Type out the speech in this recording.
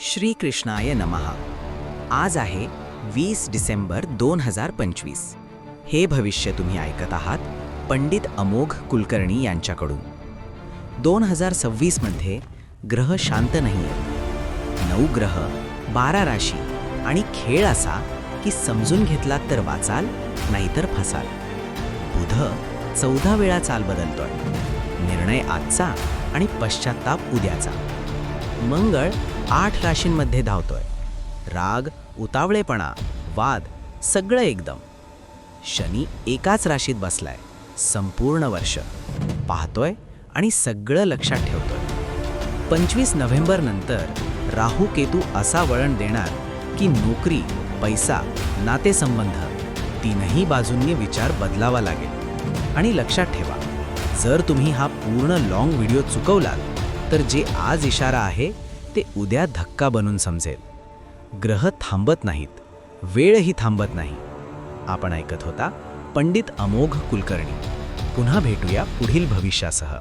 श्रीकृष्णाय नमहा आज आहे वीस डिसेंबर दोन हजार पंचवीस. हे भविष्य तुम्ही ऐकत आहात पंडित अमोघ कुलकर्णी यांच्याकडून. दोन हजार सव्वीसमध्ये ग्रह शांत नाही आहेत नऊ ग्रह बारा राशी आणि खेळ असा की समजून घेतलात तर वाचाल नाहीतर फसाल. बुध चौदा वेळा चाल बदलतोय. निर्णय आजचा आणि पश्चाताप उद्याचा. मंगळ आठ राशींमध्ये धावतोय. राग उतावळेपणा वाद सगळं एकदम. शनी एकाच राशीत बसलाय. संपूर्ण वर्ष. पाहतोय आणि सगळं लक्षात ठेवतोय. पंचवीस नोव्हेंबर नंतर राहू केतू असा वळण देणार की नोकरी पैसा नातेसंबंध तीनही बाजूंनी विचार बदलावा लागेल. आणि लक्षात ठेवा जर तुम्ही हा पूर्ण लॉंग व्हिडिओ चुकवलात तर जे आज इशारा आहे ते उद्या धक्का बनून समजेल. ग्रह थांबत नाहीत. वेळही थांबत नाही. आपण ऐकत होता पंडित अमोघ कुलकर्णी. पुन्हा भेटूया पुढील भविष्यासह.